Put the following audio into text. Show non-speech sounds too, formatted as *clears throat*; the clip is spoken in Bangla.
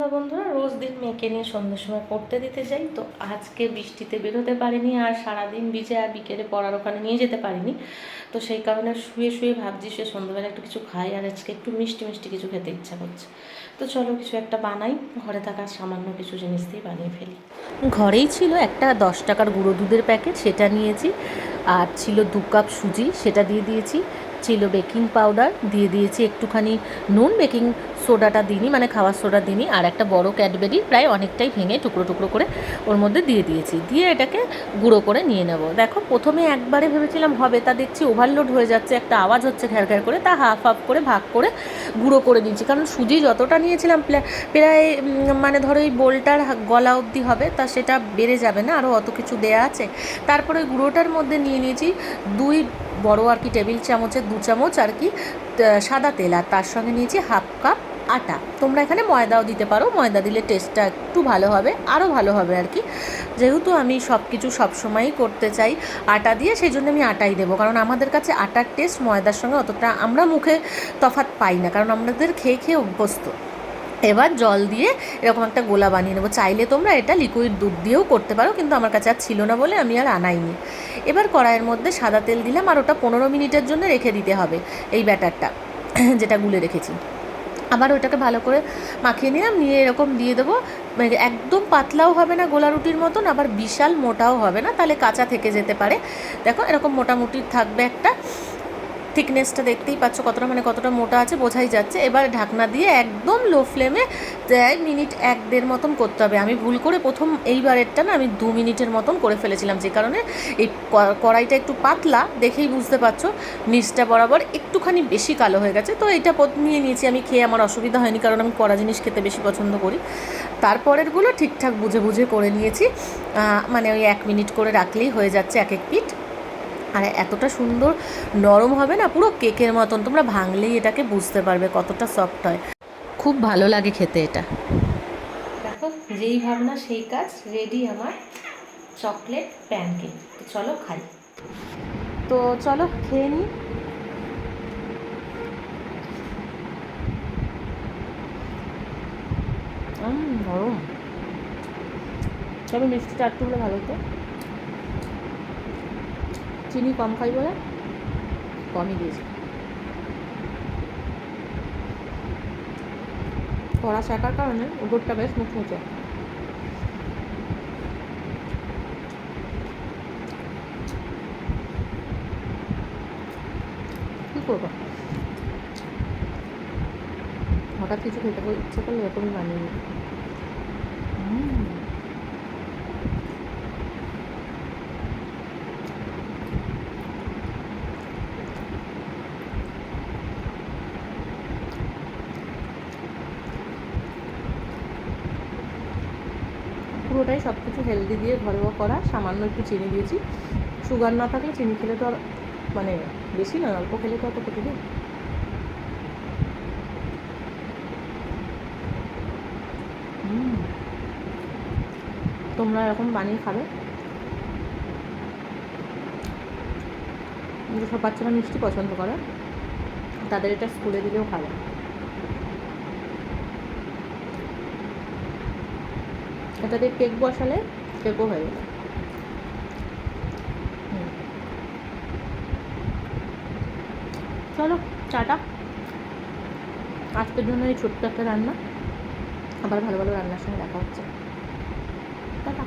হ্যালো বন্ধুরা, রোজ দিন মেয়েকে নিয়ে সন্ধ্যের সময় পড়তে দিতে যাই, তো আজকে বৃষ্টিতে বেরোতে পারিনি আর সারাদিন ভিজে আর বিকেলে পড়ার ওখানে নিয়ে যেতে পারিনি। তো সেই কারণে শুয়ে শুয়ে ভাবছি সে সন্ধ্যাবেলা একটু কিছু খাই আর আজকে একটু মিষ্টি মিষ্টি কিছু খেতে ইচ্ছা করছে। তো চলো কিছু একটা বানাই, ঘরে থাকা সামান্য কিছু জিনিস দিয়ে বানিয়ে ফেলি। ঘরেই ছিল একটা দশ টাকার গুঁড়ো দুধের প্যাকেট, সেটা নিয়েছি। আর ছিল দু কাপ সুজি, সেটা দিয়ে দিয়েছি। ছিল বেকিং পাউডার, দিয়ে দিয়েছি একটুখানি নুন, বেকিং সোডাটা দিইনি মানে খাওয়ার সোডা দিইনি, আর একটা বড় ক্যাডবেরি প্রায় অনেকটাই ভেঙে টুকরো টুকরো করে ওর মধ্যে দিয়ে দিয়েছি। দিয়ে এটাকে গুঁড়ো করে নিয়ে নেব। দেখো, প্রথমে একবারে ভেবেছিলাম হবে, তা দেখছি ওভারলোড হয়ে যাচ্ছে, একটা আওয়াজ হচ্ছে ঘ্যার ঘ্যার করে, তা হাফ হাফ করে ভাগ করে গুঁড়ো করে নিয়েছি। কারণ সুজি যতটা নিয়েছিলাম প্রায় মানে ধরো এই বোলটার গলা অবধি হবে, তা সেটা বেড়ে যাবে না আরও অত কিছু দেয়া আছে। তারপরে ওই গুঁড়োটার মধ্যে নিয়ে নিয়েছি দুই বড় আর কি টেবিল চামচের দু চামচ আর কি সাদা তেল আর তার সঙ্গে নিয়েছি হাফ কাপ আটা। তোমরা এখানে ময়দাও দিতে পারো, ময়দা দিলে টেস্টটা একটু ভালো হবে আরও ভালো হবে আর কি। যেহেতু আমি সব কিছু সবসময়ই করতে চাই আটা দিয়ে সেই জন্য আমি আটাই দেবো। কারণ আমাদের কাছে আটার টেস্ট ময়দার সঙ্গে অতটা আমরা মুখে তফাৎ পাই না, কারণ আমাদের খেয়ে খেয়ে অভ্যস্ত। এবার জল দিয়ে এরকম একটা গোলা বানিয়ে নেব। চাইলে তোমরা এটা লিকুইড দুধ দিয়েও করতে পারো, কিন্তু আমার কাছে আর ছিল না বলে আমি আর আনাইনি। এবার কড়াইয়ের মধ্যে সাদা তেল দিলাম, আর ওটা পনেরো মিনিটের জন্য রেখে দিতে হবে এই ব্যাটারটা, *clears throat* যেটা গুলে রেখেছি। আবার ওটাকে ভালো করে মাখিয়ে নিলাম, নিয়ে এরকম দিয়ে দেবো মানে একদম পাতলাও হবে না গোলা রুটির মতন, আবার বিশাল মোটাও হবে না, তাহলে কাঁচা থেকে যেতে পারে। দেখো এরকম মোটামুটি থাকবে একটা। থিকনেসটা দেখতেই পাচ্ছ কতটা মানে কতটা মোটা আছে, বোঝাই যাচ্ছে। এবার ঢাকনা দিয়ে একদম লো ফ্লেমে মিনিট, এক দেড় মতন করতে হবে। আমি ভুল করে প্রথম এইবারেরটা না আমি দু মিনিটের মতন করে ফেলেছিলাম, যে কারণে এই কড়াইটা একটু পাতলা দেখেই বুঝতে পারছ, নিচটা বরাবর একটুখানি বেশি কালো হয়ে গেছে। তো এটা নিয়ে নিয়েছি, আমি খেয়ে আমার অসুবিধা হয়নি, কারণ আমি কড়া জিনিস খেতে বেশি পছন্দ করি। তারপরেরগুলো ঠিকঠাক বুঝে বুঝে করে নিয়েছি। মানে ওই এক মিনিট করে রাখলেই হয়ে যাচ্ছে এক এক পিঠ। আর এতটা সুন্দর নরম হবে না, পুরো কেকের মতন। তোমরা ভাঙলেই এটাকে বুঝতে পারবে কতটা সফট হয়। খুব ভালো লাগে খেতে এটা। দেখো, যেই ভাবনা, সেই কাজ রেডি আমার চকলেট প্যানকেক তো চলো খাই। তো চলো, খেয়ে নিই। নরম তবে মিষ্টিটা একটু হলে ভালো হতো। চিনি কম খাই বলে, কমই দিয়েছি। কড়া শেখার কারণে উপরটা বেশ মুচমুচে। কী করব? হঠাৎ কিছু খেতে ইচ্ছে করলে এরকমই বানিয়ে নিই। পুরোটাই সব কিছু হেলদি দিয়ে ঘরোয়া করা। সামান্য একটু চিনি দিয়েছি। সুগার না থাকলে চিনি খেলে তো আর মানে বেশি না অল্প খেলে তো অত নেই। হুম। তোমরা এরকম বানিয়ে খাবে। যেসব বাচ্চারা মিষ্টি পছন্দ করে। তাদের এটা স্কুলে দিলেও খাবে এটাতে কেক বসালে কেকও হয়ে গেল চলো চাটা আজকের জন্য এই ছোট্ট একটা রান্না। আবার ভালো ভালো রান্নার সঙ্গে দেখা হচ্ছে। টাটা।